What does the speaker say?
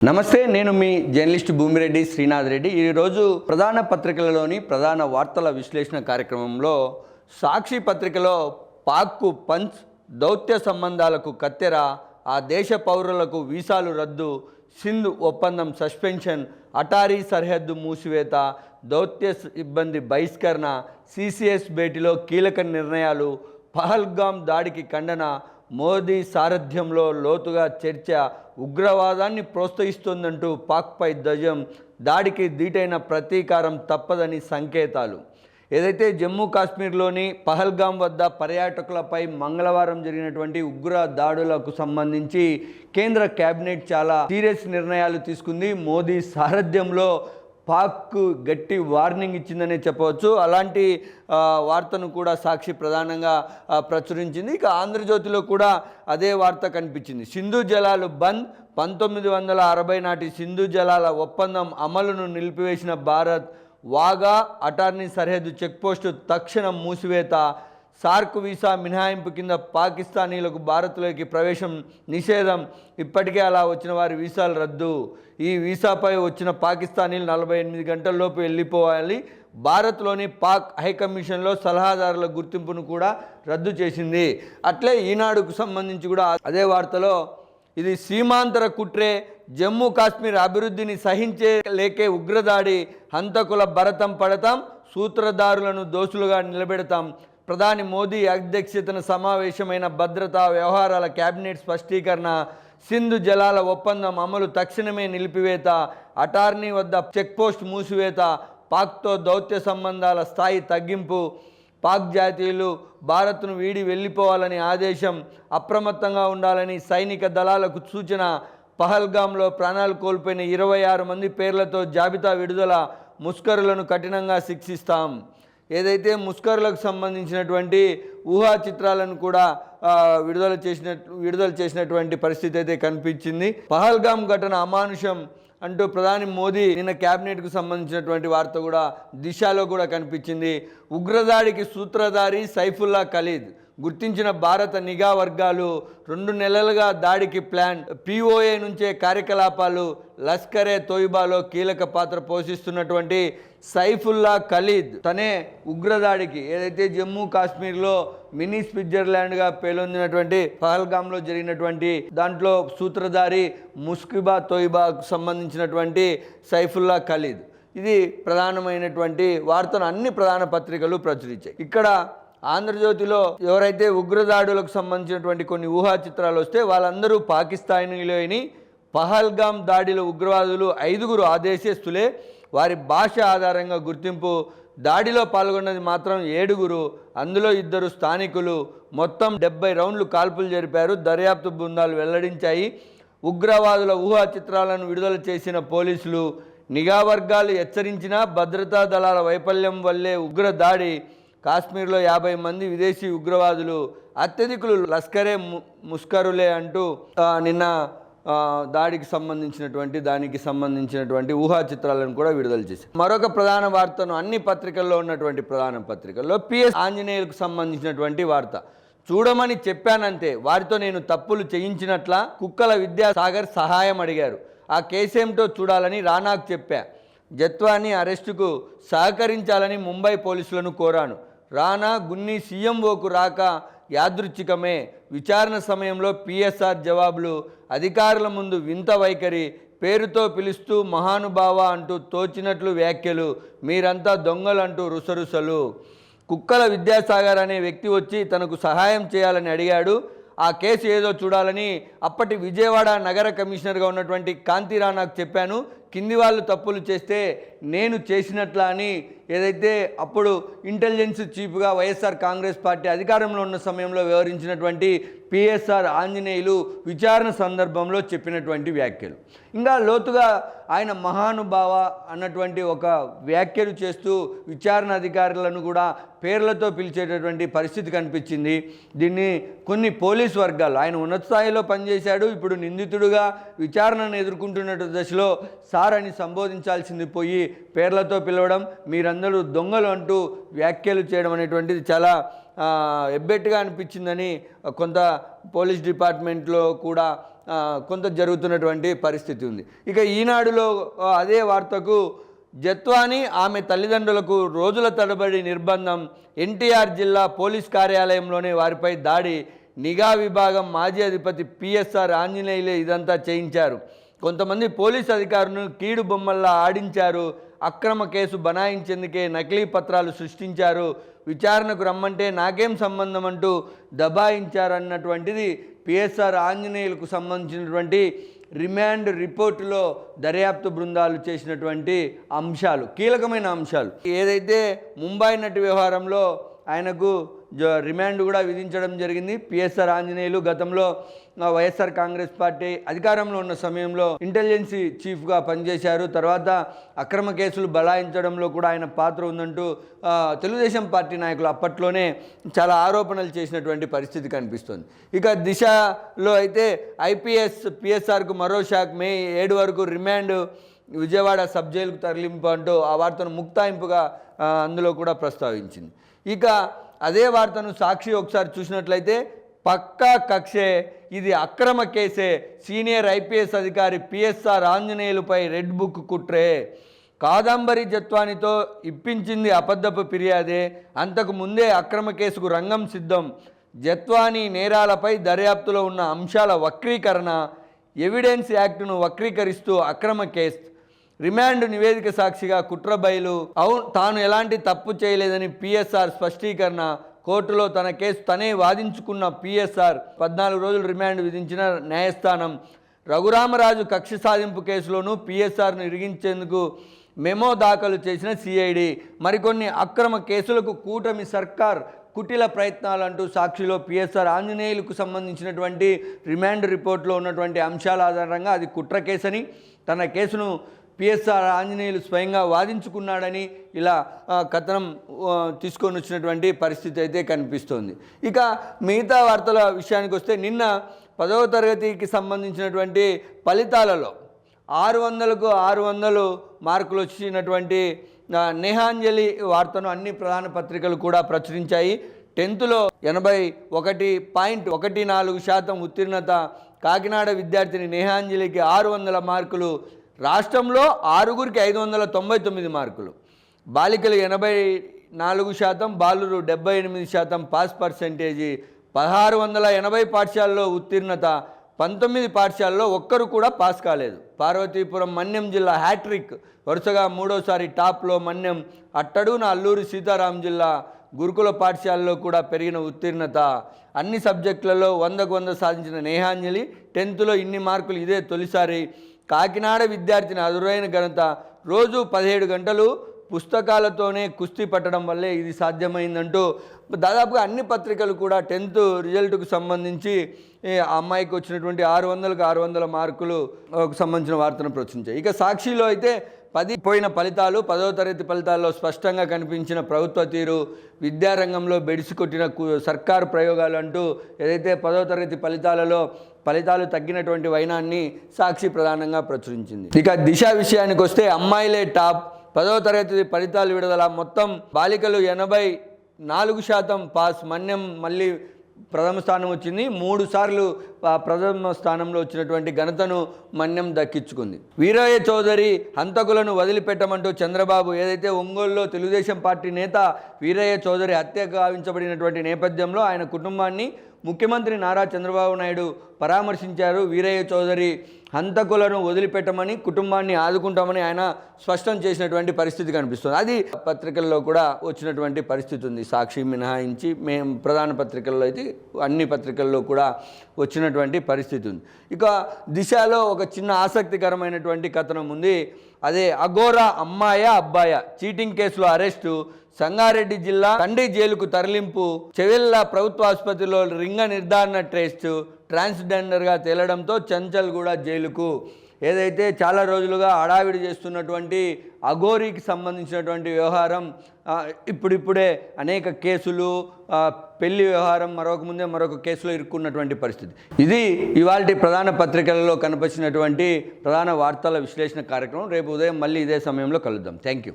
నమస్తే నేను మీ జర్నలిస్ట్ భూమిరెడ్డి శ్రీనాథ్ రెడ్డి. ఈరోజు ప్రధాన పత్రికలలోని ప్రధాన వార్తల విశ్లేషణ కార్యక్రమంలో సాక్షి పత్రికలో పాక్కు పంచ్ దౌత్య సంబంధాలకు కత్తెర ఆ దేశ పౌరులకు వీసాలు రద్దు సింధ్ ఒప్పందం సస్పెన్షన్ అటారీ సరిహద్దు మూసివేత దౌత్య సిబ్బంది బహిష్కరణ సిసిఎస్ భేటీలో కీలక నిర్ణయాలు పహల్గామ్ దాడికి ఖండన మోదీ సారథ్యంలో లోతుగా చర్చ ఉగ్రవాదాన్ని ప్రోత్సహిస్తోందంటూ పాక్పై ధ్వజం దాడికి దీటైన ప్రతీకారం తప్పదని సంకేతాలు. ఏదైతే జమ్మూ కాశ్మీర్లోని పహల్గాం వద్ద పర్యాటకులపై మంగళవారం జరిగినటువంటి ఉగ్ర దాడులకు సంబంధించి కేంద్ర కేబినెట్ చాలా సీరియస్ నిర్ణయాలు తీసుకుంది. మోదీ సారథ్యంలో పాక్ గట్టి వార్నింగ్ ఇచ్చిందనే చెప్పవచ్చు. అలాంటి వార్తను కూడా సాక్షి ప్రధానంగా ప్రచురించింది. ఇక ఆంధ్రజ్యోతిలో కూడా అదే వార్త కనిపించింది. సింధు జలాలు బంద్. పంతొమ్మిది వందల అరవై నాటి సింధు జలాల ఒప్పందం అమలును నిలిపివేసిన భారత్ వాగా అటార్నీ సరిహద్దు చెక్పోస్టు తక్షణం మూసివేత సార్క్ వీసా మినహాయింపు కింద పాకిస్తానీలకు భారత్లోకి ప్రవేశం నిషేధం. ఇప్పటికే అలా వచ్చిన వారి వీసాలు రద్దు. ఈ వీసాపై వచ్చిన పాకిస్తానీలు నలభై ఎనిమిది గంటల్లోపు వెళ్ళిపోవాలి. భారత్లోని పాక్ హైకమిషన్లో సలహాదారుల గుర్తింపును కూడా రద్దు చేసింది. అట్లే ఈనాడుకు సంబంధించి కూడా అదే వార్తలో ఇది సీమాంతర కుట్రే జమ్మూ కాశ్మీర్ అభివృద్ధిని సహించే లేకే ఉగ్రదాడి హంతకుల భరతం పడతాం సూత్రధారులను దోషులుగా నిలబెడతాం. ప్రధాని మోదీ అధ్యక్షతన సమావేశమైన భద్రతా వ్యవహారాల కేబినెట్ స్పష్టీకరణ సింధు జలాల ఒప్పందం అమలు తక్షణమే నిలిపివేత అటార్నీ వద్ద చెక్పోస్ట్ మూసివేత పాక్తో దౌత్య సంబంధాల స్థాయి తగ్గింపు పాక్ జాతీయులు భారత్ను వీడి వెళ్ళిపోవాలని ఆదేశం అప్రమత్తంగా ఉండాలని సైనిక దళాలకు సూచన పహల్గాంలో ప్రాణాలు కోల్పోయిన ఇరవై ఆరు మంది పేర్లతో జాబితా విడుదల ముస్కరులను కఠినంగా శిక్షిస్తాం. ఏదైతే ముస్కరులకు సంబంధించినటువంటి ఊహా చిత్రాలను కూడా విడుదల చేసిన విడుదల చేసినటువంటి పరిస్థితి అయితే కనిపించింది. పహల్గాం ఘటన అమానుషం అంటూ ప్రధాని మోదీ నిన్న క్యాబినెట్కు సంబంధించినటువంటి వార్త కూడా దిశలో కూడా కనిపించింది. ఉగ్రదాడికి సూత్రధారి సైఫుల్లా ఖలీద్. గుర్తించిన భారత నిఘా వర్గాలు రెండు నెలలుగా దాడికి ప్లాన్. పిఓఏ నుంచే కార్యకలాపాలు లష్కరే తోయిబాలో కీలక పాత్ర పోషిస్తున్నటువంటి సైఫుల్లా ఖలీద్ తనే ఉగ్రదాడికి ఏదైతే జమ్మూ కాశ్మీర్లో మినీ స్విట్జర్లాండ్గా పేలొందినటువంటి పహల్గామ్లో జరిగినటువంటి దాంట్లో సూత్రధారి ముస్కిబా తోయిబాకు సంబంధించినటువంటి సైఫుల్లా ఖలీద్. ఇది ప్రధానమైనటువంటి వార్తను అన్ని ప్రధాన పత్రికలు ప్రచురించాయి. ఇక్కడ ఆంధ్రజ్యోతిలో ఎవరైతే ఉగ్రదాడులకు సంబంధించినటువంటి కొన్ని ఊహా చిత్రాలు వస్తే వాళ్ళందరూ పాకిస్తానీలోని పహల్గామ్ దాడిలో ఉగ్రవాదులు ఐదుగురు ఆదేశస్తులే. వారి భాష ఆధారంగా గుర్తింపు దాడిలో పాల్గొన్నది మాత్రం ఏడుగురు. అందులో ఇద్దరు స్థానికులు. మొత్తం డెబ్బై రౌండ్లు కాల్పులు జరిపారు. దర్యాప్తు బృందాలు వెల్లడించాయి. ఉగ్రవాదుల ఊహా చిత్రాలను విడుదల చేసిన పోలీసులు నిఘా వర్గాలు హెచ్చరించినా భద్రతా దళాల వైఫల్యం వల్లే ఉగ్ర దాడి కాశ్మీర్లో యాభై మంది విదేశీ ఉగ్రవాదులు అత్యధికులు లష్కరే ము- ముస్కరులే అంటూ నిన్న దాడికి సంబంధించినటువంటి దానికి సంబంధించినటువంటి ఊహా చిత్రాలను కూడా విడుదల చేశారు. మరొక ప్రధాన వార్తను అన్ని పత్రికల్లో ఉన్నటువంటి ప్రధాన పత్రికల్లో పిఎస్ ఆంజనేయులకు సంబంధించినటువంటి వార్త. చూడమని చెప్పానంతే వారితో నేను తప్పులు చేయించినట్ల కుక్కల విద్యాసాగర్ సహాయం అడిగారు. ఆ కేసేమిటో చూడాలని రానాకు చెప్పా. జత్వాని అరెస్టుకు సహకరించాలని ముంబై పోలీసులను కోరాను. రానా గున్ని సీఎంఓకు రాక యాదృచ్ఛికమే. విచారణ సమయంలో పిఎస్ఆర్ జవాబులు అధికారుల ముందు వింత వైఖరి పేరుతో పిలుస్తూ మహానుభావ అంటూ తోచినట్లు వ్యాఖ్యలు మీరంతా దొంగలంటూ రుసరుసలు. కుక్కల విద్యాసాగర్ అనే వ్యక్తి వచ్చి తనకు సహాయం చేయాలని అడిగాడు. ఆ కేసు ఏదో చూడాలని అప్పటి విజయవాడ నగర కమిషనర్గా ఉన్నటువంటి కాంతి రాణాకు చెప్పాను. కింది వాళ్ళు తప్పులు చేస్తే నేను చేసినట్లా అని ఏదైతే అప్పుడు ఇంటెలిజెన్స్ చీఫ్గా వైఎస్ఆర్ కాంగ్రెస్ పార్టీ అధికారంలో ఉన్న సమయంలో వివరించినటువంటి పిఎస్ఆర్ ఆంజనేయులు విచారణ సందర్భంలో చెప్పినటువంటి వ్యాఖ్యలు. ఇంకా లోతుగా ఆయన మహానుభావ అన్నటువంటి ఒక వ్యాఖ్యలు చేస్తూ విచారణ అధికారులను కూడా పేర్లతో పిలిచేటటువంటి పరిస్థితి కనిపించింది. దీన్ని కొన్ని పోలీస్ వర్గాలు ఆయన ఉన్నత స్థాయిలో పనిచేశాడు ఇప్పుడు నిందితుడుగా విచారణను ఎదుర్కొంటున్న దశలో సార్ అని సంబోధించాల్సింది పోయి పేర్లతో పిలవడం మీరందరూ దొంగలు అంటూ వ్యాఖ్యలు చేయడం అనేటువంటిది చాలా ఎబ్బెట్టుగా అనిపించిందని కొంత పోలీస్ డిపార్ట్మెంట్లో కూడా కొంత జరుగుతున్నటువంటి పరిస్థితి ఉంది. ఇక ఈనాడులో అదే వార్తకు జత్వాని ఆమె తల్లిదండ్రులకు రోజుల తడబడి నిర్బంధం ఎన్టీఆర్ జిల్లా పోలీస్ కార్యాలయంలోనే వారిపై దాడి నిఘా విభాగం మాజీ అధిపతి పిఎస్ఆర్ ఆంజనేయులే ఇదంతా చేయించారు. కొంతమంది పోలీస్ అధికారులను కీడు బొమ్మల్లా ఆడించారు అక్రమ కేసు బనాయించేందుకే నకిలీ పత్రాలు సృష్టించారు విచారణకు రమ్మంటే నాకేం సంబంధం అంటూ దబాయించారన్నటువంటిది పిఎస్ఆర్ ఆంజనేయులకు సంబంధించినటువంటి రిమాండ్ రిపోర్టులో దర్యాప్తు బృందాలు చేసినటువంటి అంశాలు కీలకమైన అంశాలు. ఏదైతే ముంబై నటి వ్యవహారంలో ఆయనకు రిమాండ్ కూడా విధించడం జరిగింది. పిఎస్ఆర్ ఆంజనేయులు గతంలో వైఎస్ఆర్ కాంగ్రెస్ పార్టీ అధికారంలో ఉన్న సమయంలో ఇంటెలిజెన్సీ చీఫ్గా పనిచేశారు. తర్వాత అక్రమ కేసులు బలాయించడంలో కూడా ఆయన పాత్ర ఉందంటూ తెలుగుదేశం పార్టీ నాయకులు అప్పట్లోనే చాలా ఆరోపణలు చేసినటువంటి పరిస్థితి కనిపిస్తుంది. ఇక దిశలో అయితే ఐపీఎస్ పిఎస్ఆర్కు మరో షాక్. మే ఏడు వరకు రిమాండ్ విజయవాడ సబ్ జైలుకు తరలింపు అంటూ ఆ వార్తను ముక్తాయింపుగా అందులో కూడా ప్రస్తావించింది. ఇక అదే వార్తను సాక్షి ఒకసారి చూసినట్లయితే పక్కా కక్షే ఇది అక్రమ కేసే సీనియర్ ఐపీఎస్ అధికారి పిఎస్ఆర్ ఆంజనేయులపై రెడ్ బుక్ కుట్రే. కాదంబరి జత్వానితో ఇప్పించింది అబద్ధపు ఫిర్యాదే అంతకు ముందే అక్రమ కేసుకు రంగం సిద్ధం. జత్వాని నేరాలపై దర్యాప్తులో ఉన్న అంశాల వక్రీకరణ ఎవిడెన్స్ యాక్టును వక్రీకరిస్తూ అక్రమ కేసు. రిమాండ్ నివేదిక సాక్షిగా కుట్ర బయలు. అవును తాను ఎలాంటి తప్పు చేయలేదని పిఎస్ఆర్ స్పష్టీకరణ. కోర్టులో తన కేసు తనే వాదించుకున్న పిఎస్ఆర్. పద్నాలుగు రోజులు రిమాండ్ విధించిన న్యాయస్థానం. రఘురామరాజు కక్ష సాధింపు కేసులోనూ పిఎస్ఆర్ను ఇరిగించేందుకు మెమో దాఖలు చేసిన సిఐడి. మరికొన్ని అక్రమ కేసులకు కూటమి సర్కార్ కుటిల ప్రయత్నాలంటూ సాక్షిలో పిఎస్ఆర్ ఆంజనేయులకు సంబంధించినటువంటి రిమాండ్ రిపోర్ట్లో ఉన్నటువంటి అంశాల ఆధారంగా అది కుట్ర కేసని తన కేసును పిఎస్ఆర్ ఆంజనేయులు స్వయంగా వాదించుకున్నాడని ఇలా కథనం తీసుకొని వచ్చినటువంటి పరిస్థితి అయితే కనిపిస్తోంది. ఇక మిగతా వార్తల విషయానికి వస్తే నిన్న పదవ తరగతికి సంబంధించినటువంటి ఫలితాలలో ఆరు వందలకు ఆరు వందలు మార్కులు వచ్చినటువంటి నేహాంజలి వార్తను అన్ని ప్రధాన పత్రికలు కూడా ప్రచురించాయి. టెన్త్లో ఎనభై ఒకటి పాయింట్ ఒకటి నాలుగు శాతం ఉత్తీర్ణత కాకినాడ విద్యార్థిని నేహాంజలికి ఆరు వందల మార్కులు రాష్ట్రంలో ఆరుగురికి ఐదు వందల తొంభై తొమ్మిది మార్కులు. బాలికలు ఎనభై నాలుగు శాతం బాలురు డెబ్బై ఎనిమిది శాతం పాస్ పర్సెంటేజీ పదహారు వందల ఎనభై పాఠశాలలో ఉత్తీర్ణత పంతొమ్మిది పాఠశాలలో ఒక్కరు కూడా పాస్ కాలేదు. పార్వతీపురం మన్యం జిల్లా హ్యాట్రిక్ వరుసగా మూడోసారి టాప్లో మన్యం అట్టడుగున అల్లూరి సీతారాం జిల్లా గురుకుల పాఠశాలలో కూడా పెరిగిన ఉత్తీర్ణత. అన్ని సబ్జెక్టులలో వందకు వంద సాధించిన నేహాంజలి టెన్త్లో ఇన్ని మార్కులు ఇదే తొలిసారి కాకినాడ విద్యార్థిని అదురైన ఘనత రోజు పదిహేడు గంటలు పుస్తకాలతోనే కుస్తీ పట్టడం వల్లే ఇది సాధ్యమైందంటూ దాదాపుగా అన్ని పత్రికలు కూడా టెన్త్ రిజల్ట్కు సంబంధించి ఆ అమ్మాయికి వచ్చినటువంటి ఆరు వందలకు ఆరు వందల మార్కులు సంబంధించిన వార్తను ప్రచురించాయి. ఇక సాక్షిలో అయితే పది పోయిన ఫలితాలు పదవ తరగతి ఫలితాల్లో స్పష్టంగా కనిపించిన ప్రభుత్వ తీరు విద్యారంగంలో బెడిసికొట్టిన కు- సర్కారు ప్రయోగాలు అంటూ ఏదైతే పదవ తరగతి ఫలితాలలో ఫలితాలు తగ్గినటువంటి వైనాన్ని సాక్షి ప్రధానంగా ప్రచురించింది. ఇక దిశ విషయానికి వస్తే అమ్మాయిలే టాప్. పదవ తరగతి ఫలితాలు విడుదల మొత్తం బాలికలు ఎనభై నాలుగు శాతం పాస్ మన్యం మళ్ళీ ప్రథమ స్థానం వచ్చింది. మూడు సార్లు ప్రథమ స్థానంలో వచ్చినటువంటి ఘనతను మన్యం దక్కించుకుంది. వీరయ్య చౌదరి హంతకులను వదిలిపెట్టమంటూ చంద్రబాబు ఏదైతే ఒంగోలులో తెలుగుదేశం పార్టీ నేత వీరయ్య చౌదరి హత్య గావించబడినటువంటి నేపథ్యంలో ఆయన కుటుంబాన్ని ముఖ్యమంత్రి నారా చంద్రబాబు నాయుడు పరామర్శించారు. వీరయ్య చౌదరి హంతకులను వదిలిపెట్టమని కుటుంబాన్ని ఆదుకుంటామని ఆయన స్పష్టం చేసినటువంటి పరిస్థితి కనిపిస్తుంది. అది పత్రికల్లో కూడా వచ్చినటువంటి పరిస్థితి ఉంది. సాక్షి మినహాయించి మేము ప్రధాన పత్రికల్లో అయితే అన్ని పత్రికల్లో కూడా వచ్చినటువంటి పరిస్థితి ఉంది. ఇక దిశలో ఒక చిన్న ఆసక్తికరమైనటువంటి కథనం ఉంది. అదే అఘోరా అమ్మాయ అబ్బాయ చీటింగ్ కేసులో అరెస్టు సంగారెడ్డి జిల్లా కండి జైలుకు తరలింపు చెవెల్ల ప్రభుత్వ ఆసుపత్రిలో రింగ నిర్ధారణ టెస్ట్ ట్రాన్స్జెండర్గా తేలడంతో చంచల్ కూడా జైలుకు. ఏదైతే చాలా రోజులుగా హడావిడి చేస్తున్నటువంటి అఘోరీకి సంబంధించినటువంటి వ్యవహారం ఇప్పుడిప్పుడే అనేక కేసులు పెళ్ళి వ్యవహారం మరొక ముందే మరొక కేసులో ఇరుక్కున్నటువంటి పరిస్థితి. ఇది ఇవాళ ప్రధాన పత్రికలలో కనిపించినటువంటి ప్రధాన వార్తల విశ్లేషణ కార్యక్రమం. రేపు ఉదయం మళ్ళీ ఇదే సమయంలో కలుద్దాం. Thank you